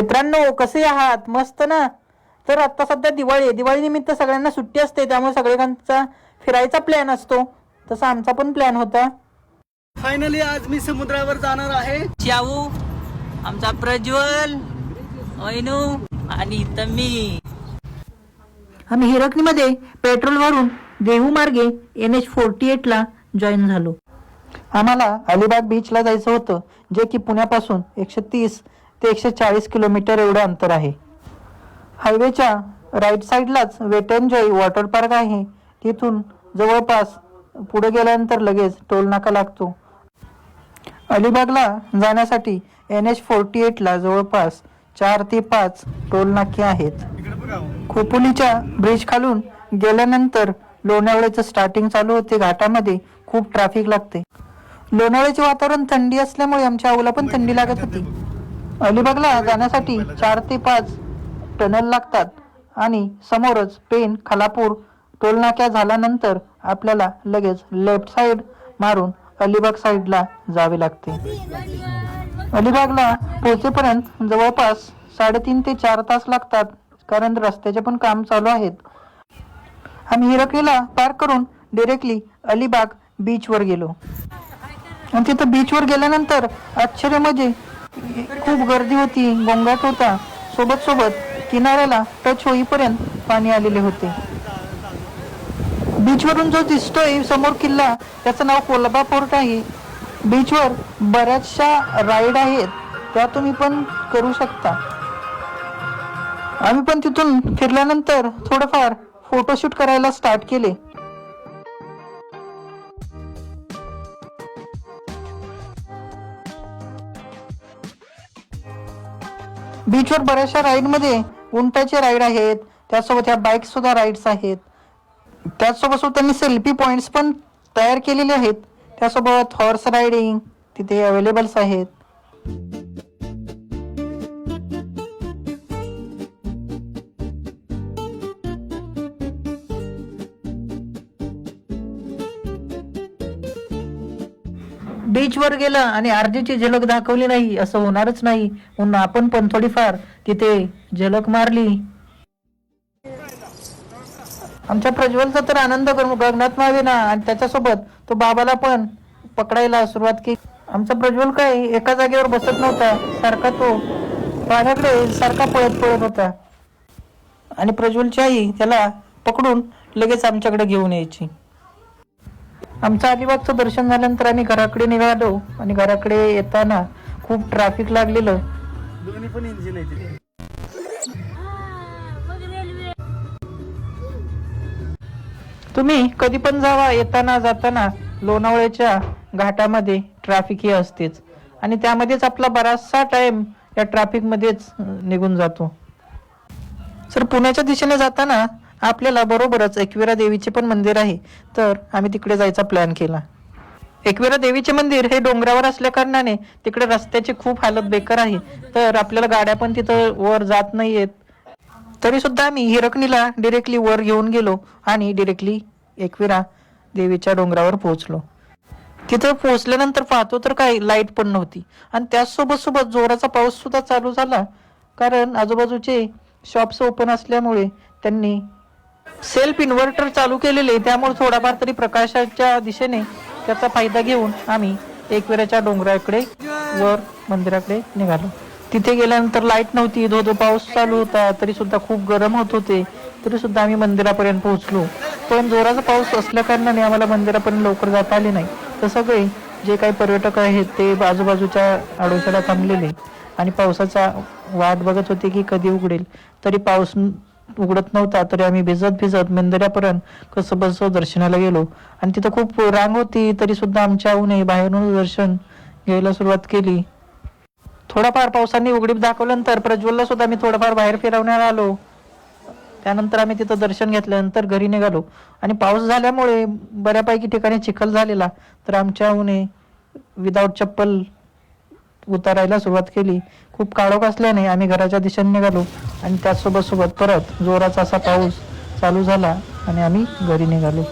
मित्रांनो कसे आहात? मस्त ना? तर आता सध्या दिवाळी आहे. दिवाळी निमित्त सगळ्यांना सुट्टी असते त्यामुळे सगळ्यांचा फिरायचा प्लॅन असतो. तसा आमचा पण प्लॅन होता. फायनली आज मी समुद्रावर जाणार आहे. शाहू आमचा प्रज्वल वैनू आणि इथं मी. आम्ही हिरकणीमध्ये पेट्रोल भरून देहू मार्गे एन एच फोर्टी एटला जॉईन झालो. आम्हाला अलिबाग बीचला जायचं होतं जे की पुण्यापासून एकशे तीस ते एकशे चाळीस किलोमीटर एवढं अंतर आहे. हायवेच्या राईट साईडलाच वेट एन्जॉय वॉटर पार्क आहे. तिथून जवळपास पुढे गेल्यानंतर लगेच टोल नाका लागतो. अलिबागला जाण्यासाठी एन एच फोर्टी एटला जवळपास चार ते पाच टोल नाके आहेत. खोपोलीच्या ब्रिज खालून गेल्यानंतर लोणावळ्याचं स्टार्टिंग चालू होते. घाटामध्ये खूप ट्रॅफिक लागते. लोणावळ्याचे वातावरण थंडी असल्यामुळे आमच्या आऊला पण थंडी लागत होती. अलिबागला जाण्यासाठी चार ते पाच टनल लागतात आणि समोरच पेन खालापूर टोलनाक्या झाल्यानंतर आपल्याला लगेच लेफ्ट साइड मारून अलिबाग साईडला जावे लागते. अलिबागला पोहोचेपर्यंत जवळपास साडेतीन ते चार तास लागतात कारण रस्त्याचे पण काम चालू आहेत. आम्ही हिरकणीला पार करून डिरेक्टली अलिबाग बीचवर गेलो. आणि तिथं बीचवर गेल्यानंतर आश्चर्य म्हणजे खूप गर्दी होती गोंगाट होता. सोबत सोबत किनाऱ्याला टच होईपर्यंत पाणी आलेले होते. बीचवरून जो दिसतोय समोर किल्ला त्याचं नाव कोलबा फोर्ट आहे बीचवर बऱ्याचशा राईड आहेत त्या तुम्ही पण करू शकता. आम्ही पण तिथून फिरल्यानंतर थोडंफार फोटोशूट करायला स्टार्ट केले. बीचवर बऱ्याचशा राईडमध्ये उंटाचे राईड आहेत. त्यासोबत ह्या बाईक सुद्धा राईड्स आहेत. त्याचसोबत त्यांनी सेल्फी पॉईंट्स पण तयार केलेले आहेत. त्यासोबत हॉर्स रायडिंग तिथे अवेलेबल्स आहेत. बीचवर गेलं आणि आरजेची झलक दाखवली नाही असं होणारच नाही. म्हणून आपण पण थोडीफार तिथे झलक मारली. आमच्या प्रज्वलचा तर आनंद गगनात मावे ना आणि त्याच्यासोबत तो बाबाला पण पकडायला सुरुवात केली. आमचा प्रज्वल काय एका जागेवर बसत नव्हता सारखा तो पाण्याकडे सारखा पळत पळत होता. आणि प्रज्वलची आई त्याला पकडून लगेच आमच्याकडे घेऊन यायची. आमचं अलिबागचं दर्शन झाल्यानंतर आम्ही घराकडे निघालो आणि घराकडे येताना खूप ट्रॅफिक लागलेलं. दोन्ही पण इंजिन आहे तिथे तुम्ही कधी पण जावा येताना जाताना लोणावळ्याच्या घाटामध्ये ट्रॅफिक ही असतेच. आणि त्यामध्येच आपला बराचसा टाइम या ट्रॅफिक मध्येच अं, निघून जातो. सर पुण्याच्या दिशेने जाताना आपल्याला बरोबरच एकविरा देवीचे पण मंदिर आहे. तर आम्ही तिकडे जायचा प्लॅन केला. एकविरा देवीचे मंदिर हे डोंगरावर असल्या कारणाने तिकडे रस्त्याची खूप हालत बेकार आहे. तर आपल्याला गाड्या पण तिथं वर जात नाहीयेत. तरी सुद्धा आम्ही हिरकणीला डिरेक्टली वर घेऊन गेलो आणि डिरेक्टली एकविरा देवीच्या डोंगरावर पोहोचलो. तिथं पोहोचल्यानंतर पाहतो तर काय लाइट पण नव्हती. आणि त्याचसोबत सोबत जोराचा पाऊस सुद्धा चालू झाला. कारण आजूबाजूचे शॉप्स ओपन असल्यामुळे त्यांनी सेल्फ इन्व्हर्टर चालू केलेले त्यामुळे थोडाफार तरी प्रकाशाच्या दिशेने त्याचा फायदा घेऊन आम्ही एकवेराच्या डोंगराकडे वर मंदिराकडे निघालो. तिथे गेल्यानंतर लाइट नव्हती धो धो पाऊस चालू होता तरी सुद्धा खूप गरम होत होते तरी सुद्धा आम्ही मंदिरापर्यंत पोहोचलो. पण जोराचा पाऊस असल्या कारणाने आम्हाला मंदिरापर्यंत लवकर जाता आले नाही. तर सगळे जे काही पर्यटक आहेत ते आजूबाजूच्या आडोशाला थांबलेले. आणि पावसाचा वाट बघत होते की कधी उघडेल. तरी पाऊस उघडत नव्हता तरी आम्ही भिजत भिजत मेंदऱ्यापर्यंत कसं बसव दर्शनाला गेलो. आणि तिथं खूप रांग होती तरी सुद्धा आमच्या आऊने बाहेरून दर्शन घ्यायला सुरुवात केली. थोडाफार पावसाने उघडीप दाखवल्यानंतर प्रज्वलला सुद्धा मी थोडंफार बाहेर फिरवण्यात आलो. त्यानंतर आम्ही तिथं दर्शन घेतल्यानंतर घरी निघालो. आणि पाऊस झाल्यामुळे बऱ्यापैकी ठिकाणी चिखल झालेला. तर आमच्या उने विदाऊट चप्पल उतारायला सुरुवात केली. खूप काळोख असल्याने आम्ही घराच्या दिशेने निघालो आणि त्याचसोबत सोबत परत जोराचा असा पाऊस चालू झाला आणि आम्ही घरी निघालो.